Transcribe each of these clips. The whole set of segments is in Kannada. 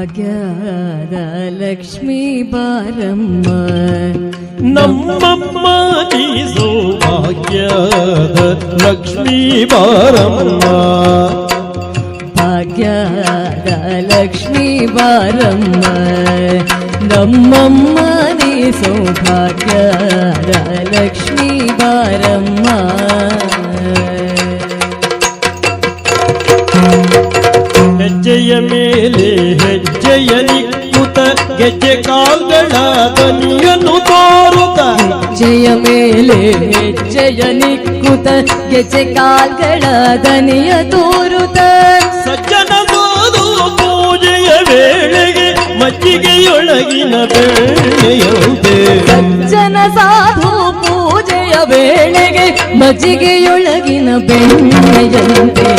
ಭಾಗ್ಯದ ಲಕ್ಷ್ಮೀ ಬಾರಮ್ಮ ನಮ್ಮಮ್ಮ ನೀ ಸೌಭಾಗ್ಯದ ಲಕ್ಷ್ಮೀ ಬಾರಮ್ಮ ಭಾಗ್ಯದ ಲಕ್ಷ್ಮೀ ಬಾರಮ್ಮ ನಮ್ಮಮ್ಮ ನೀ ಸೌಭಾಗ್ಯದ ಲಕ್ಷ್ಮೀ ಬಾರಮ್ಮ ಹೆಜ್ಜೆಯ ಮೇಲೆ ಹೆಜ್ಜೆಯಲ್ಲಿ ಕೂತ ಗೆಜ್ಜೆ ಕಾಲ್ಗಳ ಧ್ವನಿಯನ್ನು ತೋರುತ್ತ. ಹೆಜ್ಜೆಯ ಮೇಲೆ ಹೆಜ್ಜೆಯಲ್ಲಿ ಕೂತ ಗೆಜ್ಜೆ ಕಾಲ್ಗಳ ದನಿಯ ತೋರುತ್ತ. ಸಜ್ಜನ ಸೋದು ಪೂಜೆಯ ವೇಳೆಗೆ ಮಜ್ಜಿಗೆಯೊಳಗಿನ ಬೆಣ್ಣೆಯಂತೆ ಸಜ್ಜನ ಸಾಧು ಪೂಜೆಯ ವೇಳೆಗೆ ಮಜ್ಜಿಗೆಯೊಳಗಿನ ಬೆಣ್ಣೆಯಂತೆ.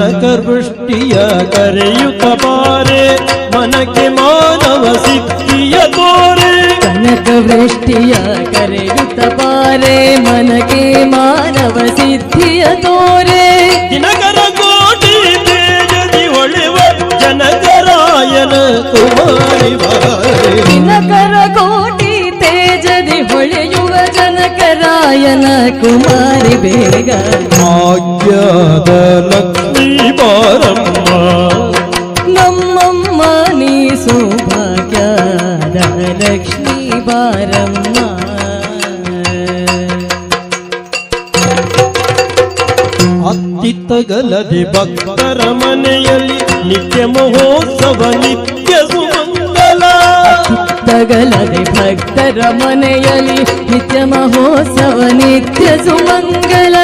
ಕನಕ ವೃಷ್ಟಿಯ ಕರೆಯುತ್ತ ಬಾರೆ ಮನಕ್ಕೆ ಮಾನವ ಸಿದ್ಧಿಯ ತೋರೆ ಕನಕ ವೃಷ್ಟಿಯ ಕರೆಯುತ್ತ ಬಾರೆ ಮನಕ್ಕೆ ಮಾನವ ಸಿದ್ಧಿಯ ತೋರೆ ದಿನಕರ ಕೋಟಿ ತೇಜದಿ ಹೊಳೆವ ಜನಕರಾಯನ ಕುಮಾರಿ ಬಾರೆ ದಿನಕರ ಕೋಟಿ ತೇಜದಿ ಹೊಳೆಯುವ ಜನಕರಾಯನ ಕುಮಾರಿ ಬೇಗ. ಭಾಗ್ಯದ ಲಕ್ಷ್ಮೀ ಬಾರಮ್ಮ ನಮ್ಮಮ್ಮ ನೀ ಸೌಭಾಗ್ಯದ ಲಕ್ಷ್ಮೀ ಬಾರಮ್ಮ ಅತ್ತಿತ್ತಗಲದೆ ಭಕ್ತರ ಮನೆಯಲ್ಲಿ ನಿತ್ಯ ಮಹೋತ್ಸವ ನಿತ್ಯ ಸುಮಂಗಲ ತಗಲದೆ ಭಕ್ತರ ಮನೆಯಲ್ಲಿ ನಿತ್ಯ ಮಹೋತ್ಸವ ನಿತ್ಯ ಸುಮಂಗಲ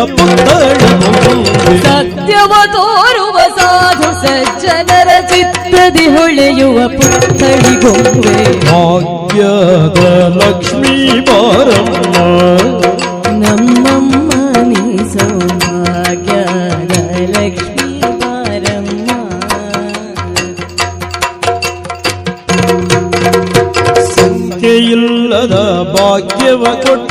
ಒಳೆಯುವ ಪುತ್ಥಳಿ ಮುಂದೆ ಸತ್ಯವ ತೋರುವ ಸಾಧು ಸಜ್ಜನರ ಚಿತ್ತದಿ ಹೊಳೆಯುವ ಪುತ್ಥಳಿ ಗೊಂಬೆ ಭಾಗ್ಯದ ಲಕ್ಷ್ಮೀ ಬಾರಮ್ಮ ನಮ್ಮಮ್ಮ ನೀ ಸೌಭಾಗ್ಯದ ಲಕ್ಷ್ಮೀ ಬಾರಮ್ಮ ಸಂಖ್ಯೆಯಿಲ್ಲದ ಭಾಗ್ಯವ ಕೊಟ್ಟು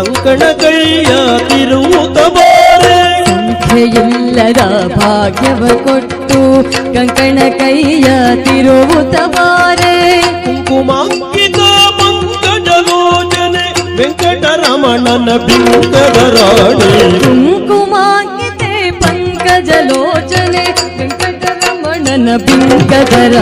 ಕಂಕಣ ಕೈಯ ತಿರುವುತ ಬಾರೆ ಸಂಖ್ಯೆಯಿಲ್ಲದ ಭಾಗ್ಯವ ಕೊಟ್ಟು ಕಂಕಣ ಕೈಯ ತಿರುವುತ ಬಾರೆ ಕುಂಕುಮಾಂಕಿತ ಪಂಕಜಲೋಚನೆ ವೆಂಕಟರಮಣನ ಬಿಂಕದರಾಣಿ ಕುಂಕುಮಾಂಕಿತೆ ಪಂಕಜಲೋಚನೆ ವೆಂಕಟರಮಣನ ಬಿಂಕದ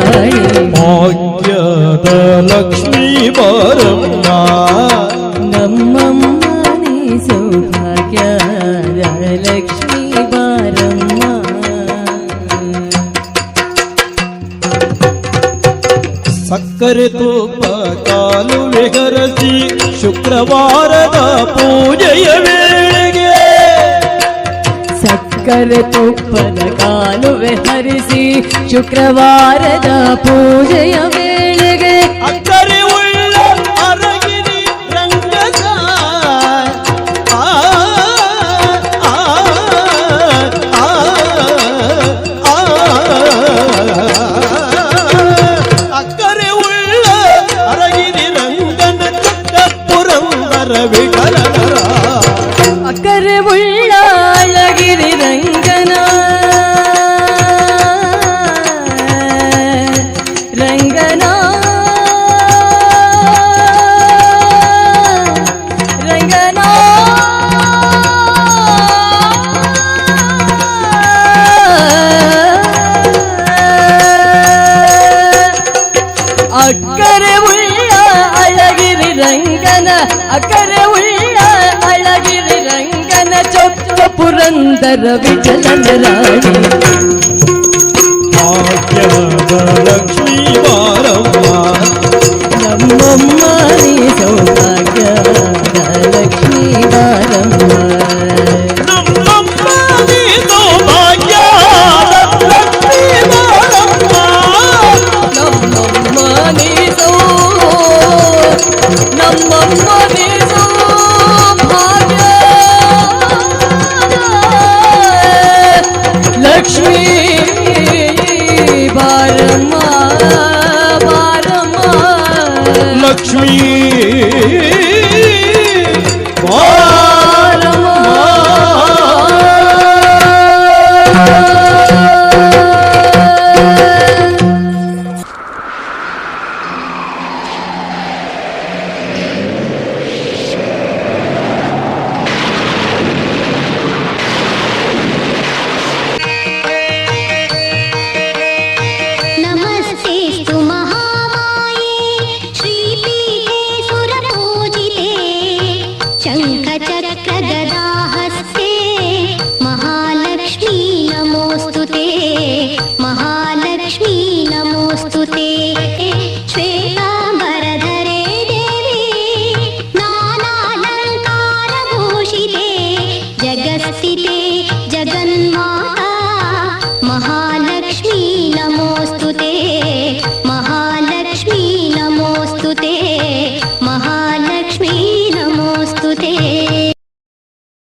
ಸಕ್ಕರೆ ತುಪ್ಪ ಕಾಲುವೆ ಹರಸಿ ಶುಕ್ರವಾರದ ಪೂಜೆಯ ವೇಳೆಗೆ ಸಕ್ಕರೆ ತುಪ್ಪದ ಕಾಲುವೆ ಹರಿಸಿ ಶುಕ್ರವಾರದ ಪೂಜೆಯ ವೇಳೆಗೆ விட்டு సుందర విచలన రాణి. భాగ్యవ లక్ష్మీ ಸ್ತುತೇ